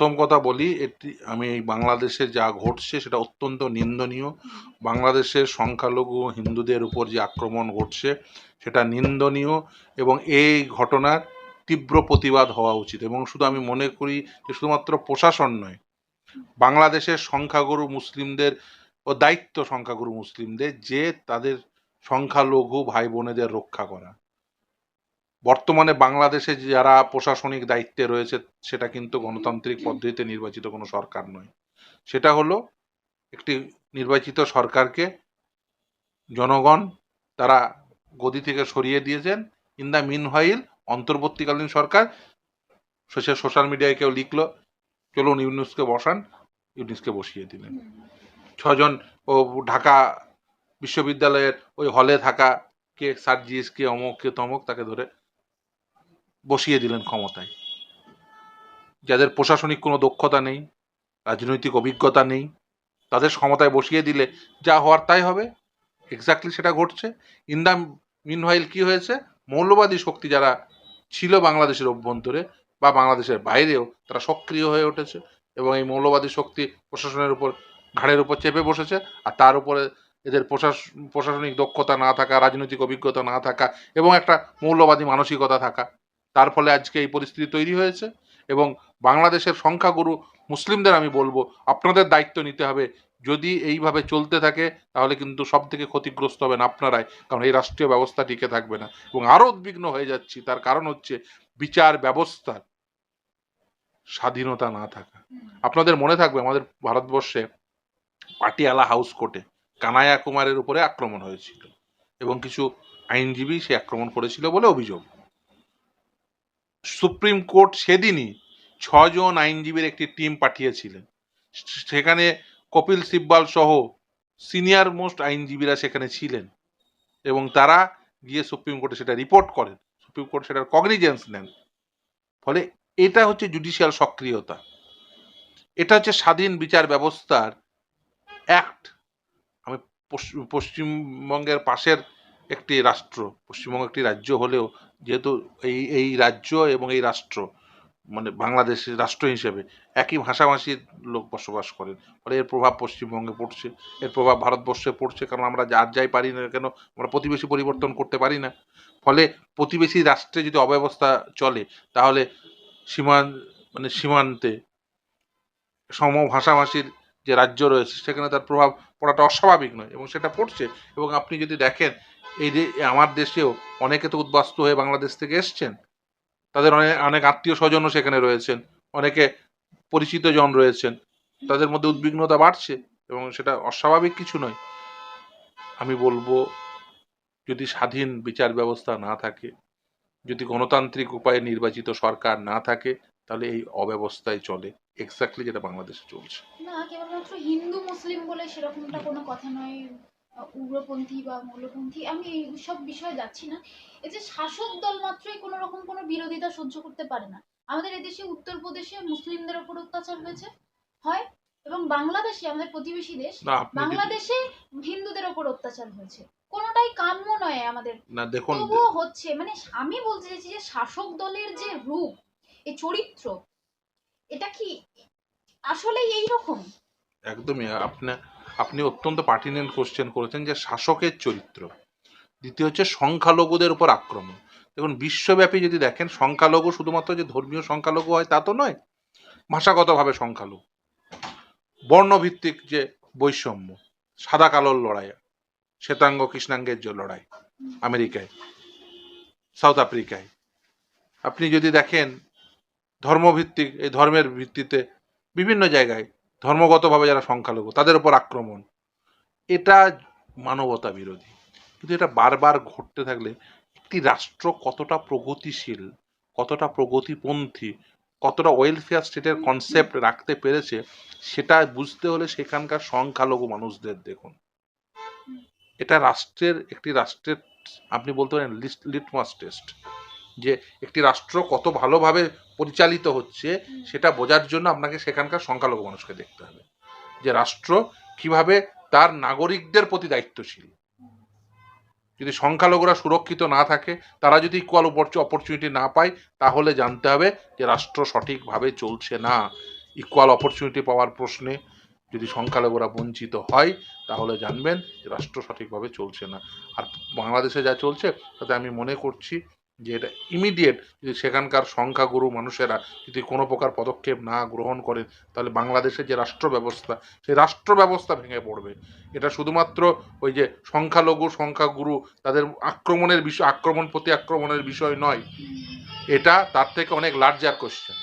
প্রথম কথা বলি, এটি আমি বাংলাদেশে যা ঘটছে সেটা অত্যন্ত নিন্দনীয়। বাংলাদেশের সংখ্যালঘু হিন্দুদের উপর যে আক্রমণ ঘটছে সেটা নিন্দনীয় এবং এই ঘটনার তীব্র প্রতিবাদ হওয়া উচিত এবং শুধু আমি মনে করি যে শুধুমাত্র প্রশাসন নয়, বাংলাদেশের সংখ্যাগুরু মুসলিমদের ও দায়িত্ব সংখ্যাগুরু মুসলিমদের যে তাদের সংখ্যালঘু ভাই বোনেদের রক্ষা করা। বর্তমানে বাংলাদেশে যারা প্রশাসনিক দায়িত্বে রয়েছে সেটা কিন্তু গণতান্ত্রিক পদ্ধতিতে নির্বাচিত কোনো সরকার নয়। সেটা হলো একটি নির্বাচিত সরকারকে জনগণ তারা গদি থেকে সরিয়ে দিয়েছেন। ইন দ্য মিন হাইল অন্তর্বর্তীকালীন সরকার সে সোশ্যাল মিডিয়ায় কেউ লিখলো চলুন ইউনুসকে বসান ইউনুসকে বসিয়ে দিলেন। ছজন ও ঢাকা বিশ্ববিদ্যালয়ের ওই হলে থাকা কে সার্জিস কে অমুক কে তমক তাকে ধরে বসিয়ে দিলেন ক্ষমতায়। যাদের প্রশাসনিক কোনো দক্ষতা নেই, রাজনৈতিক অভিজ্ঞতা নেই, তাদের ক্ষমতায় বসিয়ে দিলে যা হওয়ার তাই হবে। এক্স্যাক্টলি সেটা ঘটছে। ইন দ্য মিনহাইল কি হয়েছে? মৌলবাদী শক্তি যারা ছিল বাংলাদেশের অভ্যন্তরে বা বাংলাদেশের বাইরেও, তারা সক্রিয় হয়ে উঠেছে এবং এই মৌলবাদী শক্তি প্রশাসনের উপর ঘাড়ের উপর চেপে বসেছে আর তার উপরে এদের প্রশাস- প্রশাসনিক দক্ষতা না থাকা, রাজনৈতিক অভিজ্ঞতা না থাকা এবং একটা মৌলবাদী মানসিকতা থাকা তার ফলে আজকে এই পরিস্থিতি তৈরি হয়েছে এবং বাংলাদেশের সংখ্যাগুরু মুসলিমদের আমি বলব, আপনাদের দায়িত্ব নিতে হবে। যদি এইভাবে চলতে থাকে, তাহলে কিন্তু সব থেকে ক্ষতিগ্রস্ত হবেন আপনারাই, কারণ এই রাষ্ট্রীয় ব্যবস্থা টিকে থাকবে না। এবং আরও উদ্বিগ্ন হয়ে যাচ্ছি, তার কারণ হচ্ছে বিচার ব্যবস্থার স্বাধীনতা না থাকা। আপনাদের মনে থাকবে আমাদের ভারতবর্ষে পাটিয়ালা হাউস কোর্টে কানায়া কুমারের উপরে আক্রমণ হয়েছিল এবং কিছু আইনজীবী সে আক্রমণ করেছিল বলে অভিযোগ। সুপ্রিম কোর্ট সেদিনই ছজন আইনজীবীর একটি টিম পাঠিয়েছিলেন। সেখানে কপিল সিব্বাল সহ সিনিয়র মোস্ট আইনজীবীরা সেখানে ছিলেন এবং তারা গিয়ে সুপ্রিম কোর্টে সেটা রিপোর্ট করেন। সুপ্রিম কোর্ট সেটার কগনিজেন্স নেন। ফলে এটা হচ্ছে জুডিশিয়াল সক্রিয়তা। এটা হচ্ছে স্বাধীন বিচার ব্যবস্থার অ্যাক্ট আমি পশ্চিম- পশ্চিমবঙ্গের পাশের একটি রাষ্ট্র, পশ্চিমবঙ্গ একটি রাজ্য হলেও যেহেতু এই এই রাজ্য এবং এই রাষ্ট্র মানে বাংলাদেশের রাষ্ট্র হিসেবে একই ভাষাভাষীর লোক বসবাস করেন। ফলে এর প্রভাব পশ্চিমবঙ্গে পড়ছে, এর প্রভাব ভারতবর্ষে পড়ছে, কারণ আমরা যার যাই পারি না কেন, আমরা প্রতিবেশী পরিবর্তন করতে পারি না। ফলে প্রতিবেশী রাষ্ট্রে যদি অব্যবস্থা চলে, তাহলে সীমান মানে সীমান্তে সম ভাষাভাষীর যে রাজ্য রয়েছে, সেখানে তার প্রভাব পড়াটা অস্বাভাবিক নয় এবং সেটা পড়ছে। এবং আপনি যদি দেখেন এই আমার দেশেও অনেকে তো উদ্বাস্তু হয়ে বাংলাদেশ থেকে এসছেন। তাদের অনেক অনেক আত্মীয় স্বজনও সেখানে রয়েছেন। অনেকে পরিচিত জন রয়েছেন। তাদের মধ্যে উদ্বিগ্নতা বাড়ছে এবং সেটা অস্বাভাবিক কিছু নয়। আমি বলব, যদি স্বাধীন বিচার ব্যবস্থা না থাকে, যদি গণতান্ত্রিক উপায়ে নির্বাচিত সরকার না থাকে, তাহলে এই অব্যবস্থায় চলে। এক্স্যাক্টলি যেটা বাংলাদেশে চলছে। না, কেবলমাত্র হিন্দু, মুসলিম বলে সেরকমটা কোনো কথা নয়। উগ্রপন্থী বা মৌলপন্থী আমি এই সব বিষয়ে যাচ্ছি না। এই যে শাসক দল মাত্রই কোনো রকম কোনো বিরোধিতা সহ্য করতে পারে না। আমাদের এদেশে উত্তরপ্রদেশে মুসলিমদের ওপর অত্যাচার হয়েছে হয়? এবং বাংলাদেশে আমাদের প্রতিবেশী দেশ বাংলাদেশে হিন্দুদের ওপর অত্যাচার হয়েছে। কোনোটাই কাম্য নয় আমাদের। না দেখুন তবুও হচ্ছে মানে আমি বলতে চাইছি যে শাসক দলের যে রূপ এই চরিত্র এটা কি আসলেই এই রকম একদমই আপনি আপনি অত্যন্ত পার্টিনেন্ট কোশ্চেন করেছেন যে শাসকের চরিত্র। দ্বিতীয় হচ্ছে সংখ্যালঘুদের উপর আক্রমণ। দেখুন, বিশ্বব্যাপী যদি দেখেন, সংখ্যালঘু শুধুমাত্র যে ধর্মীয় সংখ্যালঘু হয় তা তো নয়, ভাষাগতভাবে সংখ্যালঘু। বর্ণভিত্তিক যে বৈষম্য, সাদা কালোর লড়াই, শ্বেতাঙ্গ কৃষ্ণাঙ্গের যে লড়াই আমেরিকায়, সাউথ আফ্রিকায়। আপনি যদি দেখেন, ধর্মভিত্তিক, এই ধর্মের ভিত্তিতে বিভিন্ন জায়গায় ধর্মগতভাবে যারা সংখ্যালঘু, তাদের উপর আক্রমণ। এটা মানবতা বিরোধী। কিন্তু এটা বারবার ঘটতে থাকলে একটি রাষ্ট্র কতটা প্রগতিশীল, কতটা প্রগতিপন্থী, কতটা ওয়েলফেয়ার স্টেটের কনসেপ্ট রাখতে পেরেছে, সেটা বুঝতে হলে সেখানকার সংখ্যালঘু মানুষদের দেখুন। এটা রাষ্ট্রের, একটি রাষ্ট্রের, আপনি বলতে পারেন লিটমাস টেস্ট যে একটি রাষ্ট্র কত ভালোভাবে পরিচালিত হচ্ছে সেটা বোঝার জন্য আপনাকে সেখানকার সংখ্যালঘু মানুষকে দেখতে হবে। যে রাষ্ট্র কীভাবে তার নাগরিকদের প্রতি দায়িত্বশীল। যদি সংখ্যালঘুরা সুরক্ষিত না থাকে তারা যদি ইকুয়াল অপরচুনিটি না পায় তাহলে জানতে হবে যে রাষ্ট্র সঠিকভাবে চলছে না। ইকুয়াল অপরচুনিটি পাওয়ার প্রশ্নে যদি সংখ্যালঘুরা বঞ্চিত হয় তাহলে জানবেন যে রাষ্ট্র সঠিকভাবে চলছে না। আর বাংলাদেশে যা চলছে তাতে আমি মনে করছি যে এটা ইমিডিয়েট যদি সেখানকার সংখ্যাগুরু মানুষেরা যদি কোনো প্রকার পদক্ষেপ না গ্রহণ করেন তাহলে বাংলাদেশের যে রাষ্ট্র ব্যবস্থা সেই রাষ্ট্র ব্যবস্থা ভেঙে পড়বে। এটা শুধুমাত্র ওই যে সংখ্যালঘু, সংখ্যাগুরু তাদের আক্রমণের বিষয়, আক্রমণ প্রতি আক্রমণের বিষয় নয়। এটা তার থেকে অনেক লার্জার কোশ্চেন